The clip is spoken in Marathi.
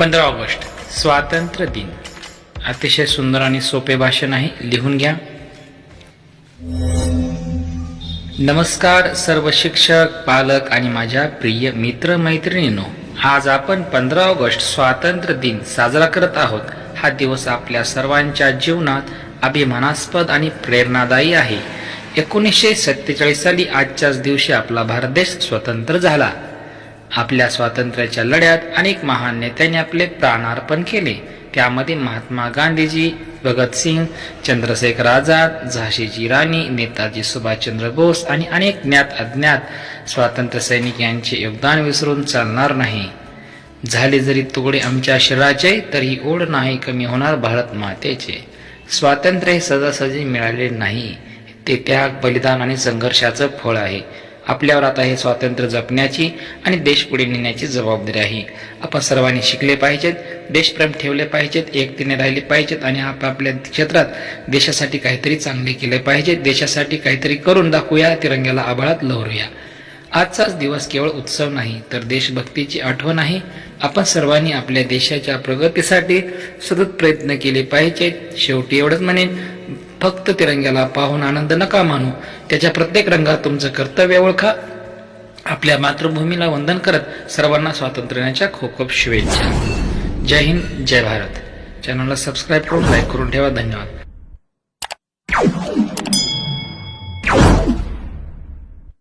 पंधरा ऑगस्ट. स्वातंत्र्य दिन. अतिशय सुंदर आणि सोपे भाषण आहे. लिहून घ्या. नमस्कार सर्व शिक्षक पालक आणि माझ्या प्रिय मित्र मैत्रिणींनो आज आपण पंधरा ऑगस्ट स्वातंत्र्य दिन साजरा करत आहोत. हा दिवस आपल्या सर्वांच्या जीवनात अभिमानास्पद आणि प्रेरणादायी आहे. एकोणीसशे सत्तेचाळीस साली आजच्याच दिवशी आपला भारत देश स्वतंत्र झाला. आपल्या स्वातंत्र्याच्या लढ्यात अनेक महान नेत्यांनी आपले प्राणार्पण केले. त्यामध्ये महात्मा गांधीजी भगतसिंग चंद्रशेखर आझाद झाशीची राणी नेताजी सुभाषचंद्र बोस आणि अनेक ज्ञात अज्ञात स्वातंत्र्य सैनिक यांचे योगदान विसरून चालणार नाही. झाले जरी तुकडे आमच्या शरीराचे तरी ओढ नाही कमी होणार भारत मातेचे. स्वातंत्र्य हे सजासजी मिळाले नाही. ते त्याग बलिदान आणि संघर्षाचं फळ आहे. आपल्यावर आता हे स्वातंत्र्य जपण्याची आणि देश पुढे नेण्याची जबाबदारी आहे. आपण सर्वांनी शिकले पाहिजेत देशप्रेम ठेवले पाहिजेत एकतेने राहिले पाहिजेत आणि आपापल्या क्षेत्रात देशासाठी काहीतरी चांगले केले पाहिजे. देशासाठी काहीतरी करून दाखवूया तिरंग्याला आभाळात लहरूया. आजचाच दिवस केवळ उत्सव नाही तर देशभक्तीची आठवण आहे. आपण सर्वांनी आपल्या देशाच्या प्रगतीसाठी सतत प्रयत्न केले पाहिजेत. शेवटी एवढंच म्हणेन फक्त तिरंग्याला पाहून आनंद नका मानू. त्याच्या प्रत्येक रंगात तुमचं कर्तव्य ओळखा. आपल्या मातृभूमीला वंदन करत सर्वांना स्वातंत्र्याच्या खूप खूप शुभेच्छा. जय हिंद जय भारत. चॅनलला सबस्क्राईब करून लाईक करून ठेवा. धन्यवाद.